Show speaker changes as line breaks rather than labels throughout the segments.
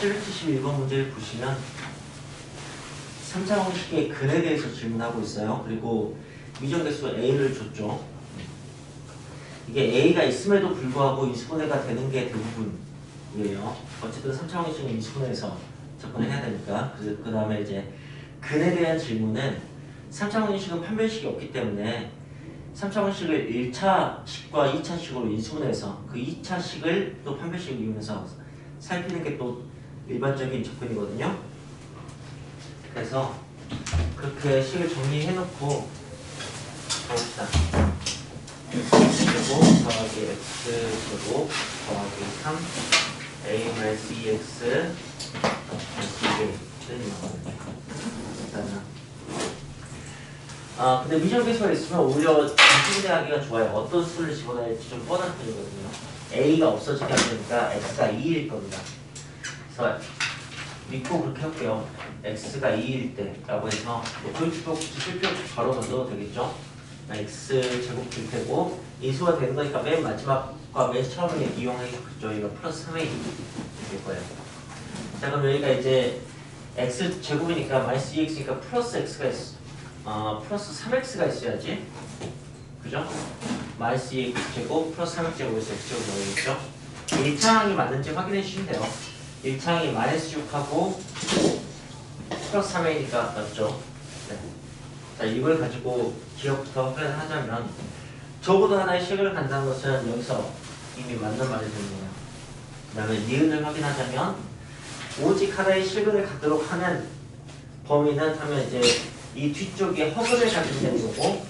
771번 문제를 보시면 3차 방식의 근에 대해서 질문하고 있어요. 그리고 미정계수 A를 줬죠. 이게 A가 있음에도 불구하고 이수분해가 되는 게 대부분이에요. 어쨌든 3차 방식은 이수분해에서 접근을 해야 되니까. 그 다음에 이제 근에 대한 질문은 3차 방식은 판별식이 없기 때문에 3차 방식을 1차식과 2차식으로 인수분해서 그 2차식을 또 판별식을 이용해서 살피는 게 또 일반적인 접근이거든요. 그래서 그렇게 식을 정리해 놓고 봅시다. 그리고 더하기 x 제곱 더하기 3 a 마이너스 2x 마이너스 2는 나오거든요. 일단은 아 근데 미정계수가 있으면 오히려 인수분해하기가 좋아요. 어떤 수를 집어넣을지 좀 뻔한 편이거든요. a가 없어지게 되니까 x가 2일 겁니다. 그래서 믿고 그렇게 할게요. x가 2일 때 라고 해서 뭐 교육표 실표 바로 던져도 되겠죠. x 제곱 될 테고 인수가 되는 거니까 맨 마지막과 맨 처음에 이용하겠죠. 이거 플러스 3이 될 거예요. 자 그럼 여기가 이제 x 제곱이니까 마이너스 2x니까 플러스 x가 있어. 어 플러스 3x가 있어야지. 그죠? 마이너스 2x 제곱 플러스 3x 제곱에서 x 제곱 나오겠죠? 1차항이 맞는지 확인해 주시면 돼요. 1차항이 마이너스 6하고 플러스 3이니까 맞죠? 네. 자 이걸 가지고 기억부터 확인하자면 적어도 하나의 식을 간다는 것은 여기서 이미 맞는 말이 되는 거예요. 그 다음에 니은을 확인하자면 오직 하나의 실근을 갖도록 하는 범위는 하면 이제 이 뒤쪽에 허근을 가지게 되는 거고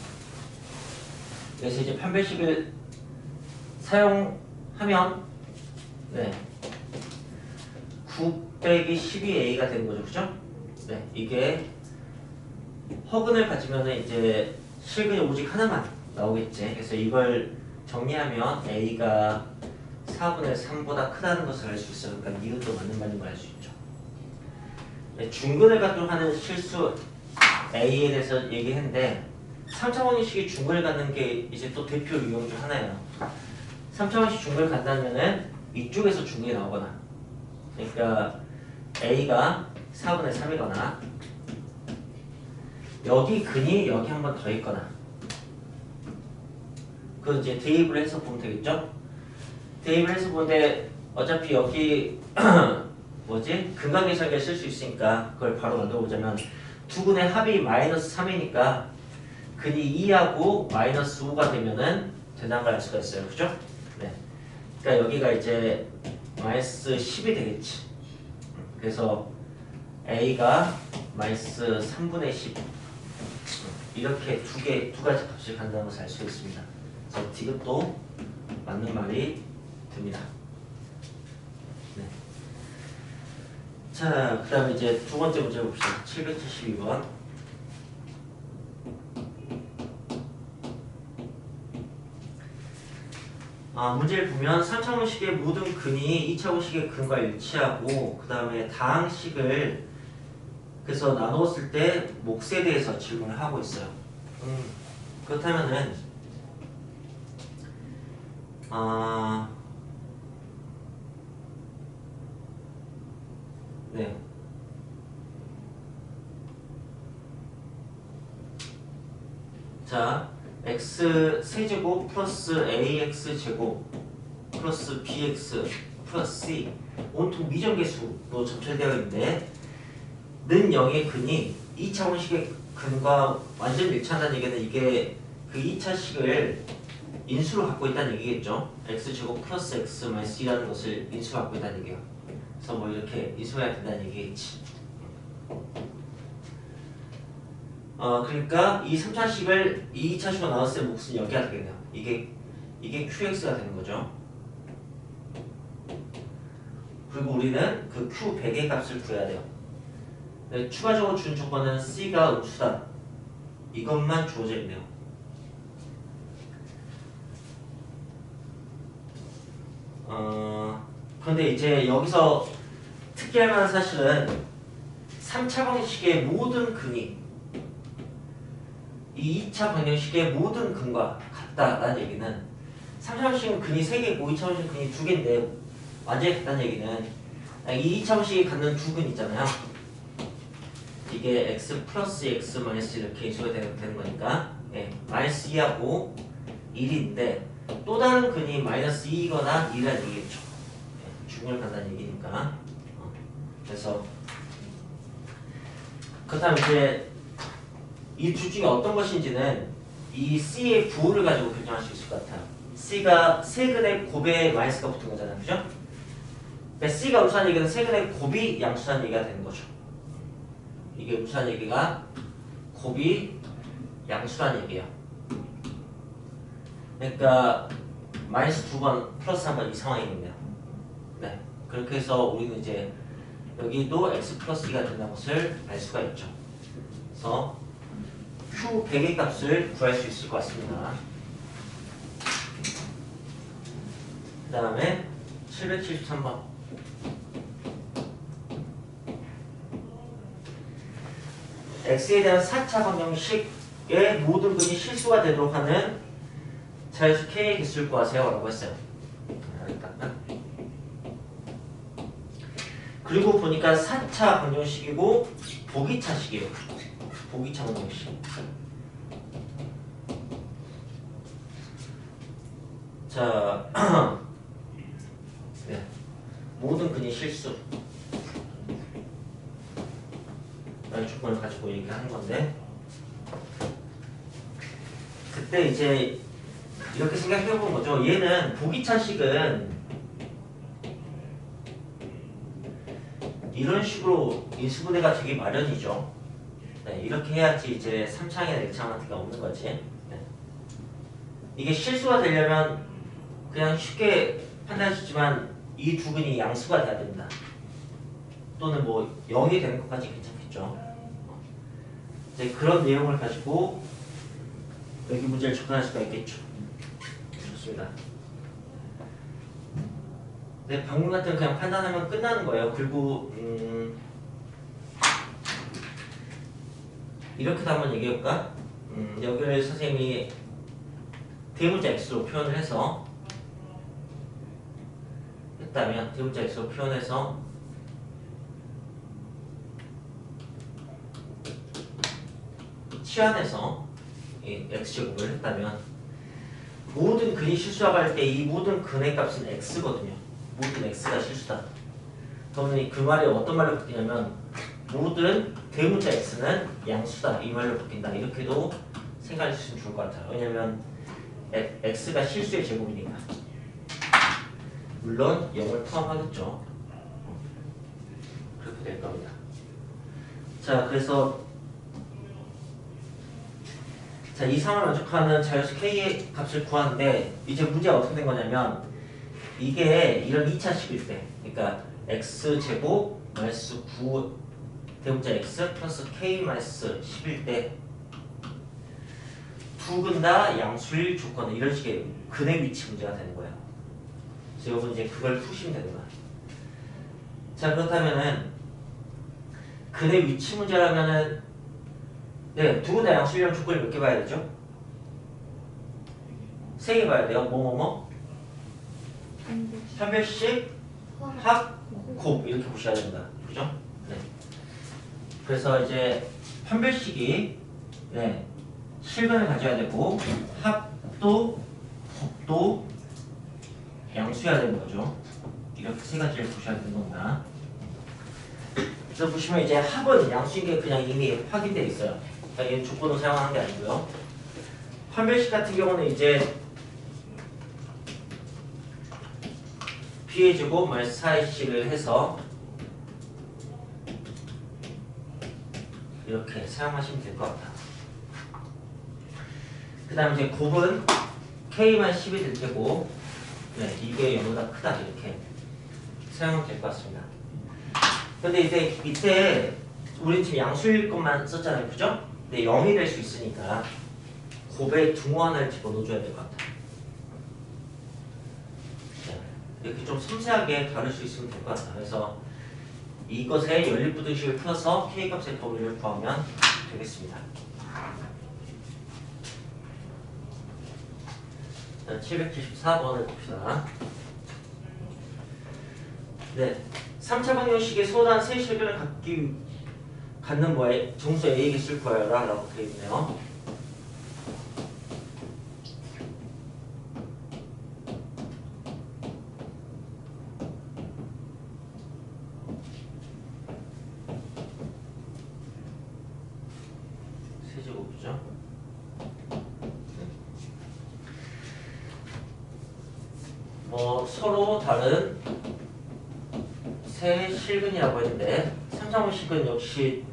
그래서 이제 판별식을 사용하면 네 9 빼기 12a가 되는 거죠 그죠? 네 이게 허근을 가지면은 이제 실근이 오직 하나만 나오겠지 그래서 이걸 정리하면 a가 4분의 3보다 크다는 것을 알 수 있어요 그러니까 니은도 맞는 말인 걸 알 수 있죠 네, 중근을 갖도록 하는 실수 A에 대해서 얘기했는데 3차원식이 중근을 갖는 게 이제 또 대표 유형 중 하나예요. 3차원식 중근을 간다면은 이쪽에서 중근이 나오거나 그러니까 A가 4분의 3이거나 여기 근이 여기 한 번 더 있거나 그 이제 대입을 해서 보면 되겠죠? 대입을 해서 보는데 어차피 여기 뭐지? 근각계산기를 쓸수 있으니까 그걸 바로 만들어 보자면 두 분의 합이 마이너스 3이니까 근이 2하고 마이너스 5가 되면은 알 수가 있어요. 그죠? 네. 그러니까 여기가 이제 마이너스 10이 되겠지. 그래서 A가 마이너스 3분의 10 이렇게 두 개, 두 가지 값을 간다는 것을 알 수 있습니다. 그래서 디귿도 맞는 말이 됩니다. 네. 자, 그 다음에 이제 두 번째 문제 봅시다. 772번. 아, 문제를 보면 3차원식의 모든 근이 2차원식의 근과 일치하고 그 다음에 다항식을 그래서 나누었을 때 몫에 대해서 질문을 하고 있어요. 음, 그렇다면은 아 네. 자, x 세제곱 플러스 ax 제곱 플러스 bx 플러스 c 온통 미정계수로 점철되어 있는데 는 0의 근이 2차원식의 근과 완전 일치한다는 얘기는 이게 그 2차식을 인수로 갖고 있다는 얘기겠죠. x 제곱 플러스 x 마이너스 c라는 것을 인수로 갖고 있다는 얘기예요. 그래서 뭐 이렇게 인수해야 된다는 얘기겠지. 어 그러니까 이 3차 식을 이 2차 식으로 나눴을 때 몫은 여기가 되겠네요. 이게 이게 qx가 되는 거죠. 그리고 우리는 그 q 100의 값을 구해야 돼요. 네, 추가적으로 준 조건은 c가 음수다. 이것만 주어져 있네요. 어 그런데 이제 여기서 특이할 만한 사실은 3차 방식의 모든 근이 이 2차 방정식의 모든 근과 같다라는 얘기는 3차 방식은 근이 3개고 2차 방식은 근이 2개인데 완전히 같다는 얘기는 이 2차원식이 갖는 두 근 있잖아요. 이게 x 플러스 x 마이너스 이렇게 인수가 되는, 되는 거니까 예, 마이너스 2하고 1인데 또 다른 근이 마이너스 2이거나 2라는 얘기겠죠. 예, 중요를 간다는 얘기니까. 어, 그래서 그렇다면 이제 이 둘 중에 어떤 것인지는 이 C의 부호를 가지고 결정할 수 있을 것 같아요. C가 세근의 곱에 마이너스가 붙은 거잖아요. 그죠? 그러니까 C가 우수한 얘기는 세근의 곱이 양수한 얘기가 되는 거죠. 이게 우수한 얘기가 곱이 양수란 얘기예요. 그러니까 마이너스 두 번 플러스 한 번 이 상황이겠네요. 네. 그렇게 해서 우리는 이제 여기도 x 플러스 2가 된다는 것을 알 수가 있죠. 그래서 q 100의 값을 구할 수 있을 것 같습니다. 그 다음에 773번. x에 대한 4차 방정식의 모든 근이 실수가 되도록 하는 자연수 k의 개수를 구하세요 라고 했어요. 그리고 보니까 4차 방정식이고 보기차식이에요. 보기차 방정식. 자, 네. 모든 근이 실수. 라는 조건을 가지고 얘기하는 건데 그때 이제 이렇게 생각해 본 거죠. 얘는 보기차식은 이런 식으로 인수분해가 되기 마련이죠. 네, 이렇게 해야지 이제 3창이나 1창 같은 게 없는 거지. 네. 이게 실수가 되려면 그냥 쉽게 판단하시지만 이 두 근이 양수가 돼야 된다. 또는 뭐 0이 되는 것까지 괜찮겠죠. 이제 그런 내용을 가지고 여기 문제를 접근할 수가 있겠죠. 좋습니다. 네, 방금 같은 그냥 판단하면 끝나는 거예요. 그리고 음, 이렇게도 한번 얘기해볼까? 음, 여기를 선생님이 대문자 x로 표현을 해서 했다면 대문자 x로 표현해서 치환해서 이 x제곱을 했다면 모든 근이 실수할 때 이 모든 근의 값은 x거든요. 모든 x가 실수다. 그러면 그 말이 어떤 말로 바뀌냐면 모든 대문자 x는 양수다 이 말로 바뀐다. 이렇게도 수 있으면 좋을 것 같아요. 왜냐면 에- x가 실수의 제곱이니까. 물론 0을 포함하겠죠. 그렇게 될 겁니다. 자, 그래서 자, 이 상황을 만족하는 자연수 k의 값을 구하는데 이제 문제가 어떻게 된 거냐면 이게 이런 2차식일 때 그러니까 x 제곱 마이너스 9 대문자 x 플러스 k 마이너스 10일 때 두 근 다 양수일 조건 이런 식의 근의 위치 문제가 되는 거예요. 그래서 여러분 이제 그걸 푸시면 거야. 자 그렇다면은 근의 위치 문제라면은 네, 두분다 양수이랑 조건을 몇 개 봐야 되죠? 세 개 봐야 돼요. 뭐, 뭐, 뭐? 편별식, 합, 곱 이렇게 보셔야 된다. 그죠? 네. 그래서 이제 편별식이 네, 실근을 가져야 되고 합도, 곱도 양수해야 되는 거죠. 이렇게 세 가지를 보셔야 되는 겁니다. 그래서 보시면 이제 합은 양수인 게 그냥 이미 확인되어 있어요. 그러니까 얘는 조건을 사용하는 게 아니고요. 판별식 같은 경우는 이제 b의 제곱 마이너스 4ac를 해서 이렇게 사용하시면 될 것 같아요. 그 다음 이제 곱은 k만 10이 될 테고 네, 이게 0보다 크다 이렇게 사용하면 될 것 같습니다. 근데 이제 이때 우리 지금 양수일 것만 썼잖아요, 그죠? 근데 0이 될 수 있으니까 곱에 하나를 집어넣어줘야 될 것 같아요. 네, 이렇게 좀 섬세하게 다룰 수 있으면 될 것 같아요. 그래서 이것의 연립부등식을 풀어서 k 값의 범위를 구하면 되겠습니다. 자, 774번을 봅시다. 네. 3차 방정식의 소단 세실근을 갖기 갖는 뭐에 정수 A에게 쓸 거야 라고 되어 있네요. 세제곱이죠. 뭐 서로 다른 세 실근이라고 했는데 3차원 실근 역시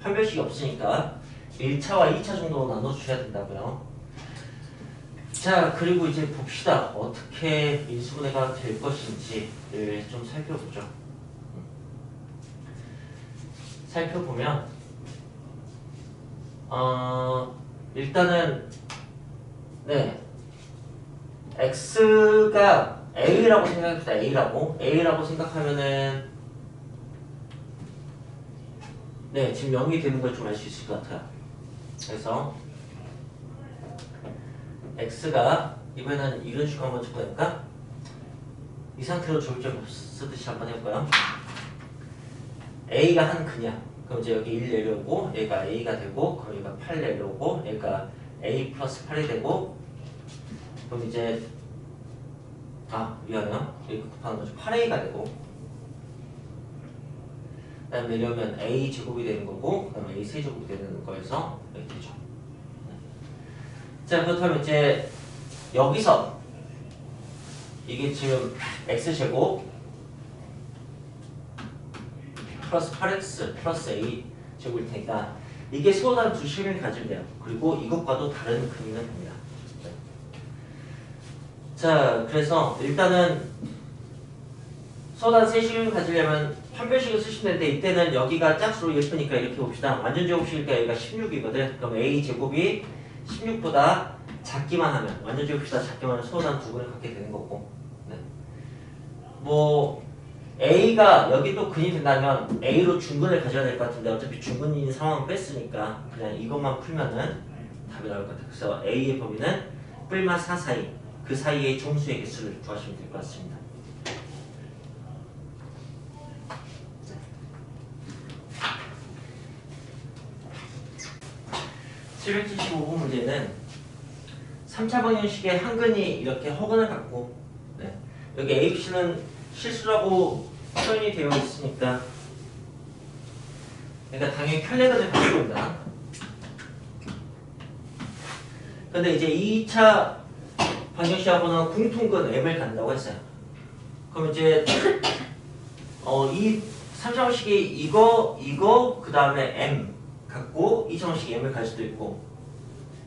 판별식이 없으니까 1차와 2차 정도 나눠주셔야 된다고요. 자 그리고 이제 봅시다. 어떻게 인수분해가 될 것인지를 좀 살펴보죠. 음. 살펴보면 어, 일단은 네 x가 a라고 생각합시다. a라고 a라고 생각하면은 네 지금 0이 되는 걸 좀 알 수 있을 것 같아요. 그래서 x가 이번에는 이런 식으로 한번 적어볼까? 이 상태로 졸점 쓰듯이 한번 해볼까요? a가 한 근이야. 그럼 이제 여기 1 내려오고 얘가 a가 되고 그럼 얘가 8 내려오고 얘가 a 플러스 8이 되고 그럼 이제 아 미안해요 이렇게 곱하는 거죠 8a가 되고 그 다음 내려오면 a 제곱이 되는 거고 그 다음 a 세제곱이 되는 거에서 이렇게 되죠 자 그렇다면 이제 여기서 이게 지금 x제곱 플러스 8x 플러스 a 제곱일 테니까 이게 소단 두 가지면 돼요. 그리고 이것과도 다른 근이는 됩니다. 네. 자, 그래서 일단은 소단 세 실을 가지려면 판별식을 쓰시면 되는데 이때는 여기가 짝수로 예쁘니까 이렇게 봅시다. 완전 제곱식이니까 여기가 16이거든. 그럼 a 제곱이 16보다 작기만 하면 완전 제곱보다 작기만 하면 소단 두 근을 갖게 되는 거고. 네. 뭐 A가 여기 또 근이 된다면 A로 중근을 가져야 될 것 같은데 어차피 중근인 상황 뺐으니까 그냥 이것만 풀면은 답이 나올 것 같아요. 그래서 A의 범위는 뿔마 4 사이 그 사이의 정수의 개수를 구하시면 될 것 같습니다. 네. 775번 문제는 3차 방정식의 한 근이 이렇게 허근을 갖고 네. 여기 A, B, C는 실수라고 표현이 되어 있으니까 그러니까 당연히 켤레근을 가지고 온다. 근데 이제 2차 방정식하고는 공통근 M을 갖는다고 했어요. 그럼 이제 어, 이 3차원식이 이거, 이거, 그 다음에 M 갖고 2차원식이 M을 가질 수도 있고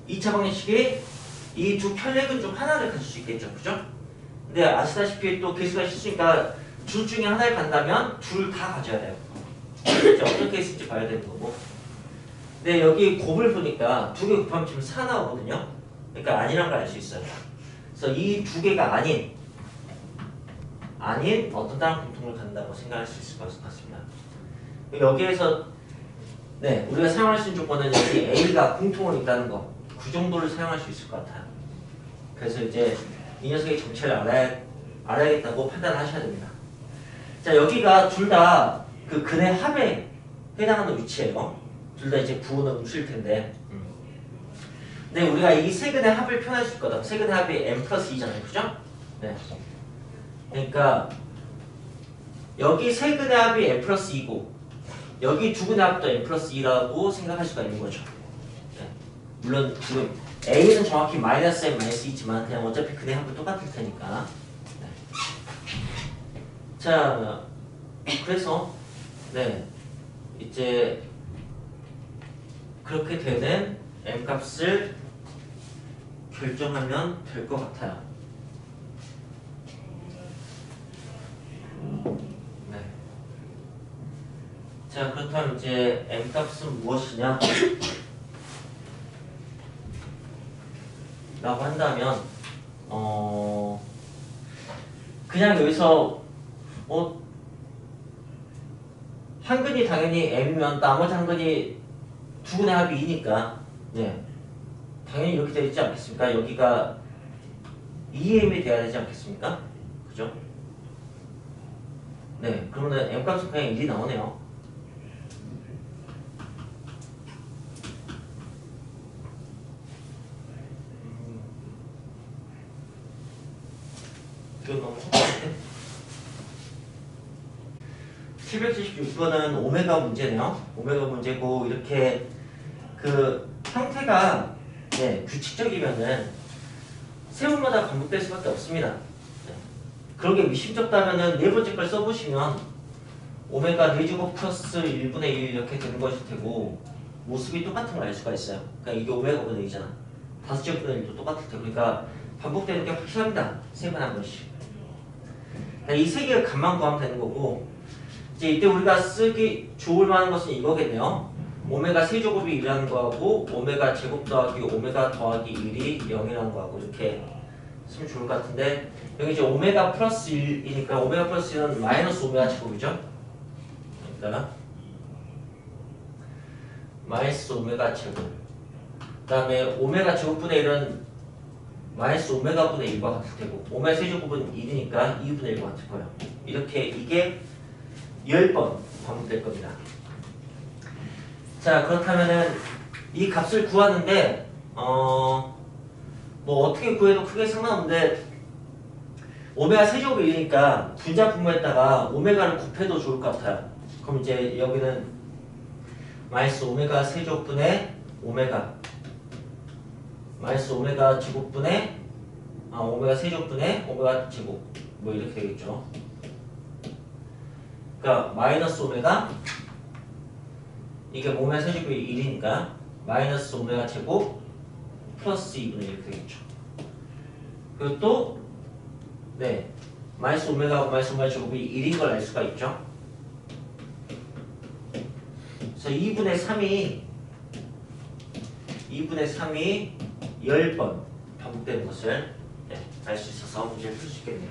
2차 방정식이 이두 켤레근 중 하나를 가질 수 있겠죠. 그죠? 근데 아시다시피 또 개수가 실수니까 둘 중에 하나를 간다면 둘 다 가져야 돼요. 이제 어떻게 있을지 봐야 되는 거고. 근데 여기 곱을 보니까 두 개 곱하면 지금 4 나오거든요. 그러니까 아니란 걸 알 수 있어요. 그래서 이 두 개가 아닌 아닌 어떤 다른 공통을 갖는다고 생각할 수 있을 것 같습니다. 여기에서 네 우리가 사용할 수 있는 조건은 여기 A가 공통으로 있다는 거. 그 정도를 사용할 수 있을 것 같아요. 그래서 이제 이 녀석의 정체를 알아야, 알아야겠다고 판단하셔야 됩니다. 자, 여기가 둘 다 그 근의 합에 해당하는 위치예요. 둘 다 이제 부호는 음수일 텐데. 근데 우리가 이 세 근의 합을 표현할 수 있거든. 세 근의 합이 m 플러스 2잖아요. 그죠? 네. 그러니까 여기 세 근의 합이 m 플러스 2고 여기 두 근의 합도 m 플러스 2라고 생각할 수가 있는 거죠. 네. 물론 지금 A는 정확히 마이너스 M 마이너스 있지만 그냥 어차피 근의 합은 똑같을 테니까 네. 자 그래서 네 이제 그렇게 되는 M 값을 결정하면 될 것 같아요. 네. 자 그렇다면 이제 M 값은 무엇이냐? 라고 한다면 어 그냥 여기서 뭐 한근이 당연히 m이면 나머지 한근이 두 근의 합이 2니까. 네 당연히 이렇게 되지 않겠습니까? 여기가 2m이 돼야 되지 않겠습니까? 그죠? 네, 그러면 m값은 그냥 1이 나오네요. 이건 너무 헛간데 776번은 오메가 문제네요. 오메가 문제고 이렇게 그 형태가 네, 규칙적이면은 세번마다 반복될 수밖에 없습니다. 네. 그러게 미심쩍다면은 네 번째 걸 써보시면 오메가 4제곱 플러스 1분의 1 이렇게 되는 것일 테고 모습이 똑같은 걸 알 수가 있어요. 그러니까 이게 오메가 분의 1이잖아. 5제곱분의 1도 똑같을 테고 그러니까 반복되는 게 확실합니다. 세 번 한 번씩. 이세 개를 값만 구하면 되는 거고 이제 이때 우리가 쓰기 좋을 만한 것은 이거겠네요. 오메가 세제곱이 1이라는 거하고 오메가 제곱 더하기 오메가 더하기 1이 0이라는 거하고 이렇게 쓰면 좋을 것 같은데 여기 이제 오메가 플러스 1이니까 오메가 플러스 1은 마이너스 오메가 제곱이죠. 그러니까 마이너스 오메가 제곱 그 다음에 오메가 제곱분의 1은 마이너스 오메가 분의 1과 같을 테고 오메가 세제곱은 1이니까 2분의 1과 같을 거예요. 이렇게 이게 10번 반복될 겁니다. 자 그렇다면은 이 값을 구하는데 어 뭐 어떻게 구해도 크게 상관없는데 오메가 세제곱이 1이니까 분자 분모에다가 오메가를 곱해도 좋을 것 같아요. 그럼 이제 여기는 마이너스 오메가 세제곱분의 오메가 마이너스 오메가 제곱분의 아 오메가 세제곱분의 오메가 제곱 뭐 이렇게 되겠죠. 그러니까 마이너스 오메가 이게 오메가 세제곱이 1이니까 마이너스 오메가 제곱 플러스 2분의 1 이렇게 되겠죠. 그리고 또 네. 마이너스 오메가하고 마이너스 오메가 제곱이 1인 걸 알 수가 있죠. 그래서 2분의 3이 2분의 3이 10번 반복되는 것을 네, 알수 있어서 문제를 풀 수 있겠네요.